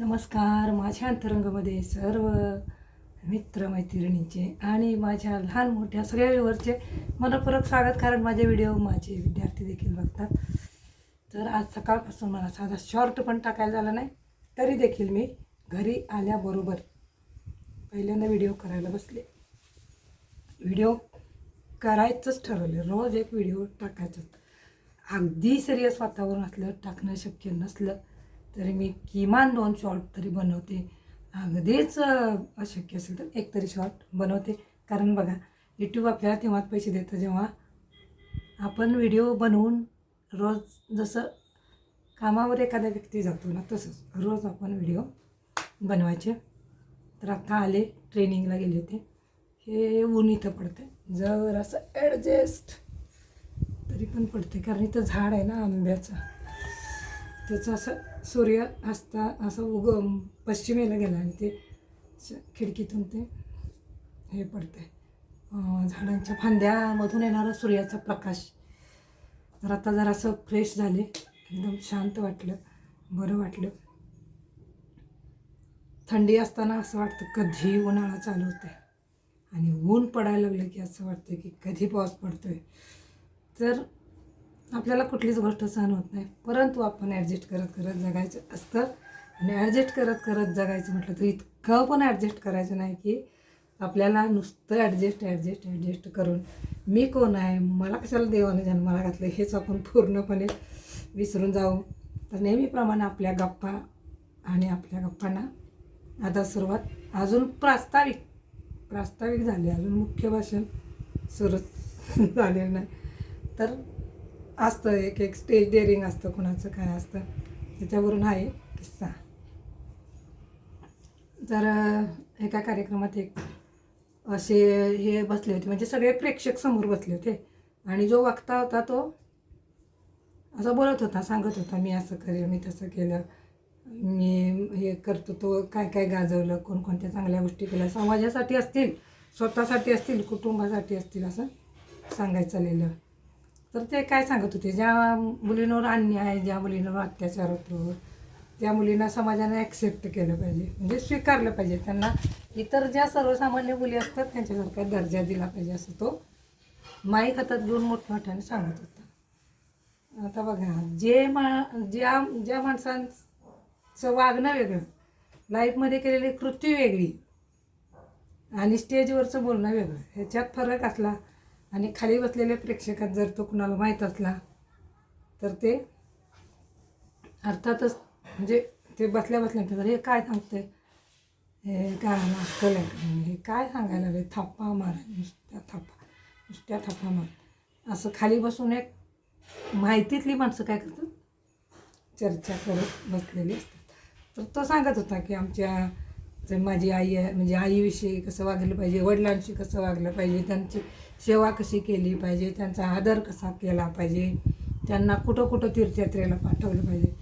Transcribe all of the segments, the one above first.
नमस्कार माझ्या अंतरंगामध्ये सर्व मित्रमैत्रिणींचे आणि माझ्या लहान मोठ्या सगळ्या व्यूवरचे मनपूर्वक स्वागत कारण माझे व्हिडिओ माझे विद्यार्थी देखील बघतात. तर आज सकाळपासून मला साधा शॉर्ट पण टाकायला झाला नाही तरी देखील मी घरी आल्याबरोबर पहिल्यांदा व्हिडिओ करायला बसले. व्हिडिओ करायचंच ठरवले रोज एक व्हिडिओ टाकायचं. अगदी सिरियस वातावरण असलं टाकणं शक्य नसलं तरी मी किमान दोन शॉर्ट तरी बनवते. अगदीच अशक्य असेल तर एक तरी शॉर्ट बनवते. कारण बघा यूट्यूब आपल्याला तेव्हाच पैसे देतं जेव्हा आपण व्हिडिओ बनवून रोज जसं कामावर एखादा व्यक्ती जातो ना तसंच रोज आपण व्हिडिओ बनवायचे. तर आता आले ट्रेनिंगला गेले होते. हे ऊन इथं पडते जर असं ॲडजस्ट तरी पण पडते कारण इथं झाड आहे ना आंब्याचं. त्याचं असं सूर्य असता असं उग पश्चिमेला गेला आणि ते खिडकीतून ते हे पडते झाडांच्या फांद्यामधून येणारा सूर्याचा प्रकाश. तर आता जरा असं फ्रेश झाले एकदम शांत वाटलं बरं वाटलं. थंडी असताना असं वाटतं कधी उन्हाळा चालू होते आणि ऊन पडायला लागलं की असं वाटतं की कधी पाऊस पडतोय. तर आपल्याला कुठलीच गोष्ट सहन होत नाही. परंतु आपण ॲडजस्ट करत करत जगायचं असतं. आणि ॲडजस्ट करत करत जगायचं म्हटलं तर इतकं पण ॲडजस्ट करायचं नाही की आपल्याला नुसतं ॲडजस्ट ॲडजस्ट ॲडजस्ट करून मी कोण आहे मला कशाला देवाने जन्माला घातलं हेच आपण पूर्णपणे विसरून जाऊ. तर नेहमीप्रमाणे आपल्या गप्पा आणि आपल्या गप्पांना आता सुरुवात अजून प्रास्ताविक प्रास्ताविक झाले अजून मुख्य भाषण सुरू झालेलं नाही. तर असतं एक एक स्टेज डेअरिंग असतं कुणाचं काय असतं त्याच्यावरून आहे किस्सा. तर एका कार्यक्रमात एक असे हे बसले होते म्हणजे सगळे प्रेक्षक समोर बसले होते. आणि जो वक्ता होता तो असं बोलत होता सांगत होता मी असं करेल मी तसं केलं मी हे करतो तो काय काय गाजवलं कोणकोणत्या चांगल्या गोष्टी केल्या समाजासाठी असतील स्वतःसाठी असतील कुटुंबासाठी असतील असं सांगायचं चाललेलं. तर ते काय सांगत होते ज्या मुलींवर अन्याय ज्या मुलींवर अत्याचार होतो त्या मुलींना समाजाने ॲक्सेप्ट केलं पाहिजे म्हणजे स्वीकारलं पाहिजे. त्यांना इतर ज्या सर्वसामान्य मुली असतात त्यांच्यासारखा दर्जा दिला पाहिजे असं तो माईक हातात घेऊन मोठमोठ्याने सांगत होता. आता बघा जे मा ज्या ज्या माणसांचं वागणं वेगळं लाईफमध्ये केलेली कृती वेगळी आणि स्टेजवरचं बोलणं वेगळं ह्याच्यात फरक असला आणि खाली बसलेल्या प्रेक्षकात जर तो कुणाला माहीत असला तर ते अर्थातच म्हणजे ते बसल्या बसल्यानंतर हे काय सांगते हे काय नाटकं हे काय सांगायला लागले? थापा मारा नुसत्या थापा नुसत्या थापा मार. असं खाली बसून एक माहितीतली माणसं काय करतात? चर्चा करत बसलेली असतात. तर तो सांगत होता की आमच्या तर माझी आई आहे म्हणजे आईविषयी कसं वागलं पाहिजे वडिलांशी कसं वागलं पाहिजे त्यांची सेवा कशी केली पाहिजे त्यांचा आदर कसा केला पाहिजे त्यांना कुठं कुठं तीर्थयात्रेला पाठवलं पाहिजे.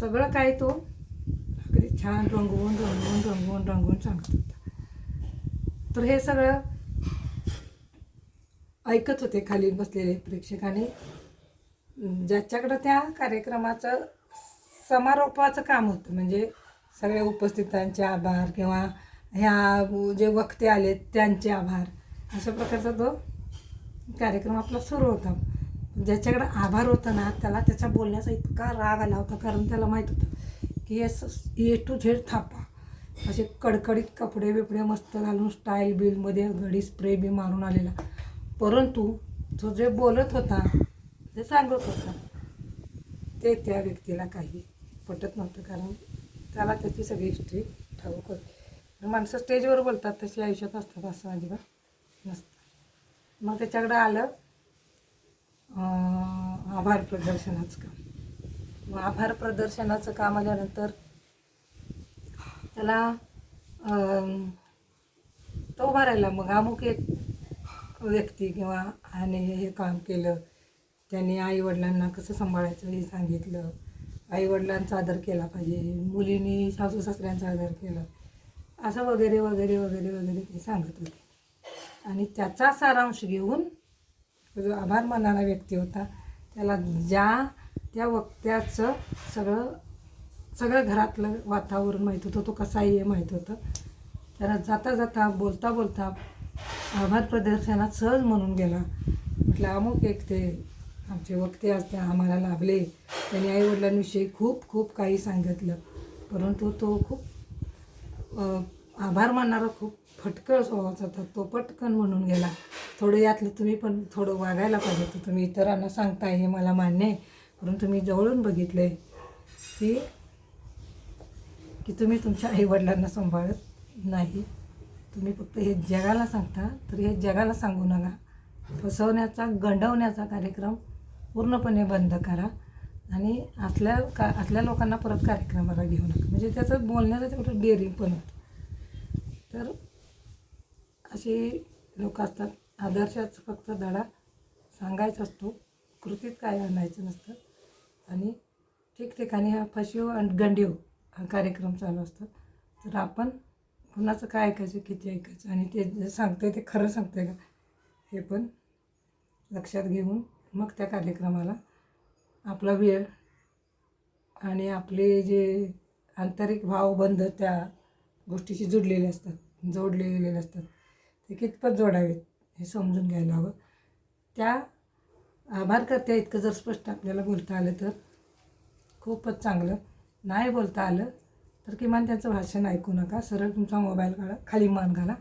सगळं काय तो अगदी छान रंगवून रंगवून रंगवून रंगवून सांगत होता. तर हे सगळं ऐकत होते खाली बसलेले प्रेक्षक आणि ज्याच्याकडं त्या कार्यक्रमाचं समारोपाचं काम होतं म्हणजे सगळ्या उपस्थितांचे आभार किंवा ह्या जे वक्ते आले त्यांचे आभार. अशा प्रकारचा तो कार्यक्रम आपला सुरू होता. ज्याच्याकडे आभार होता ना त्याला त्याच्या बोलण्याचा इतका राग आला होता कारण त्याला माहीत होतं की हे ए टू झेड थापा. असे कडकडीत कपडे बिपडे मस्त घालून स्टाईल बिलमध्ये घडी स्प्रे बी मारून आलेला. परंतु तो जे बोलत होता ते सांगत होता ते त्या व्यक्तीला काही पटत नव्हतं कारण त्याला त्याची सगळी हिस्ट्री ठाऊक होती. माणसं स्टेजवर बोलतात तशी आयुष्यात असतात असं अजिबात नसतं. मग त्याच्याकडं आलं आभार प्रदर्शनाचं काम. मग आभार प्रदर्शनाचं काम आल्यानंतर त्याला तो उभा राहिला मग अमुक एक व्यक्ती किंवा आणि हे काम केलं. त्यांनी आईवडिलांना कसं सांभाळायचं हे सांगितलं. आईवडिलांचा आदर केला पाहिजे मुलींनी सासू सासऱ्यांचा आदर केला. असं वगैरे वगैरे वगैरे वगैरे ते सांगत होते. आणि त्याचा सारांश घेऊन जो आभार मानणारा व्यक्ती होता त्याला ज्या त्या वक्त्याचं सगळं सगळं घरातलं वातावरण माहीत होतं तो कसाही आहे हे माहीत होतं. त्याला जाता जाता बोलता बोलता आभार प्रदर्शनात सहज म्हणून गेला. म्हटलं अमुक एक ते आमचे वक्ते असते आम्हाला लाभले. त्यांनी आईवडिलांविषयी खूप खूप काही सांगितलं. परंतु तो खूप आभार मानणारा खूप फटकळ स्वभावाचा होता. तो पटकन म्हणून गेला थोडं यातलं तुम्ही पण थोडं वागायला पाहिजे होतं. तुम्ही इतरांना सांगताय हे मला मान्य आहे. परंतु मी जवळून बघितलं आहे की की तुम्ही तुमच्या आईवडिलांना सांभाळत नाही. तुम्ही फक्त हे जगाला सांगता तर हे जगाला सांगू नका. फसवण्याचा गंडवण्याचा कार्यक्रम पूर्णपणे बंद करा आणि असल्या का असल्या लोकांना परत कार्यक्रमाला घेऊ नका. म्हणजे त्याचं बोलण्याचं तेवढं डेअरिंग पण होतं. तर असे लोक असतात आदर्शाचा फक्त धडा सांगायचा असतो कृतीत काय आणायचं नसतं आणि ठिकठिकाणी हा फशिव आणि गंडीव हा कार्यक्रम चालू असतो. तर आपण कुणाचं काय ऐकायचं किती ऐकायचं आणि ते जे सांगतंय ते खरं सांगतंय का हे पण लक्षात घेऊन मग त्या कार्यक्रमाला आपला वेळ आणि आपले जे आंतरिक भावबंध त्या गोष्टीशी जुडलेले असतात जोडलेले असतात ते कितपत जोडावेत हे समजून घ्यायला हवं. त्या आभारकर्त्या इतकं जर स्पष्ट आपल्याला बोलता आलं तर खूपच चांगलं. नाही बोलता आलं तर किमान त्यांचं भाषण ऐकू नका सरळ तुमचा मोबाईल काढा खाली मान घाला.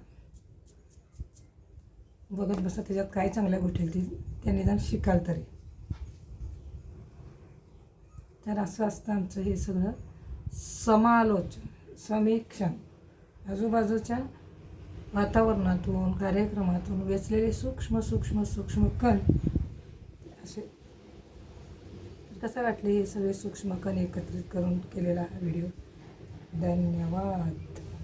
बघत बसा त्याच्यात काय चांगल्या गोष्टी आहेत ती त्या निदान शिकाल तरी. तर असं असतं आमचं हे सगळं. समालोचन समीक्षण. आजूबाजूच्या वातावरणातून कार्यक्रमातून वेचलेले सूक्ष्म सूक्ष्म सूक्ष्म कण असे. कसं वाटले हे सगळे सूक्ष्म कण एकत्रित करून केलेला हा व्हिडिओ? धन्यवाद.